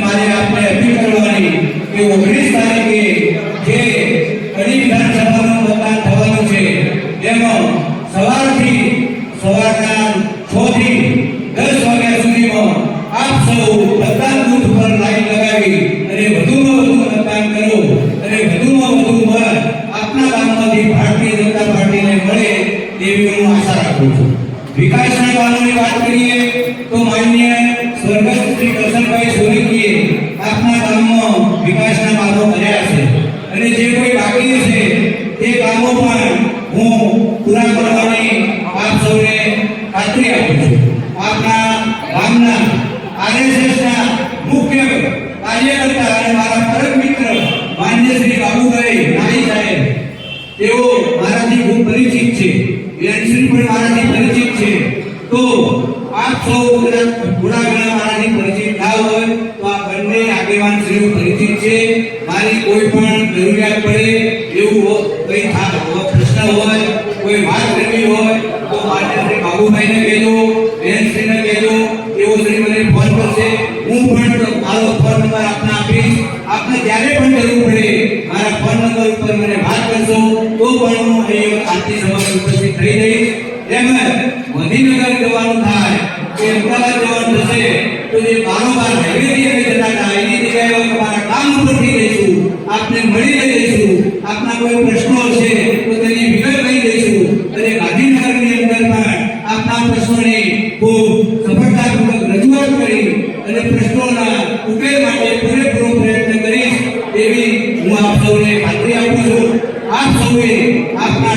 મારે આપને અપીલ કરવાની કે ઓગણીસ તારીખે જે કડી વિધાનસભાનું મતદાન થવાનું છે તેમાં સવારથી સવારના છ થી દસ વાગ્યા સુધીમાં આપ સૌ રાખું છું. વિકાસના કામોની વાત કરીએ તો માન્ય સ્વર્ગસ્થ શ્રી કરશનભાઈ સોલંકીએ આપના ગામમાં વિકાસના કામો કર્યા છે. અને જે કોઈ બાકી છે, તે કામો પણ હું પૂરા કરવાની આપ સૌને ખાતરી આપું છું. આપના ગામના આરએસએસના મુખ્ય કાર્યકર્તા અને મારા પરમ મિત્ર માન્ય શ્રી બાબુભાઈ નાઈ સાહેબ, તેઓ મારાથી ખૂબ પરિચિત મારાથી પરિચિત છે. તો આપ સૌ થોડા પરિચિત ના હોય, તો આ બંને આગેવાન શ્રીઓ પરિચિત છે. મારી કોઈ પણ જરૂરિયાત પડે, એવું કંઈ પ્રશ્ન હોય, કોઈ વાત કરવી હોય, તો માન્ય શ્રી બાબુભાઈને કહેજો બહેનશ્રીને કહેજો, એવો શ્રી મને ફોન કરશે. હું પણ મારો ફોન નંબર આપને આપીશ. આપને જ્યારે પણ જરૂર પડે, મારા ફોન નંબર ઉપર મને વાત કરશો, તો પણ હું અહીં સભામાં ઉપસ્થિત થઈ જઈશ તેમજ ગાંધીનગર જવાનું થાય, કે અમદાવાદ જવાનું થશે, તો જે બારોબાર હાઈવેથી અમે જતા હતા, એની જગ્યાએ તમારા કામ ઉપરથી જઈશું. આપને મળી જઈશું. આપના કોઈ પ્રશ્નો છે તો તેની વિગત લઈ જઈશું. અને ગાંધીનગરની અંદર પણ આપના પ્રશ્નોને ખૂબ સફળતાપૂર્વક રજૂઆત કરી અને પ્રશ્નોના ઉકેલ માટે પૂરેપૂરો પ્રયત્ન કરીશ, એવી હું આપ સૌને ખાતરી આપું છું. આપ સૌએ આપના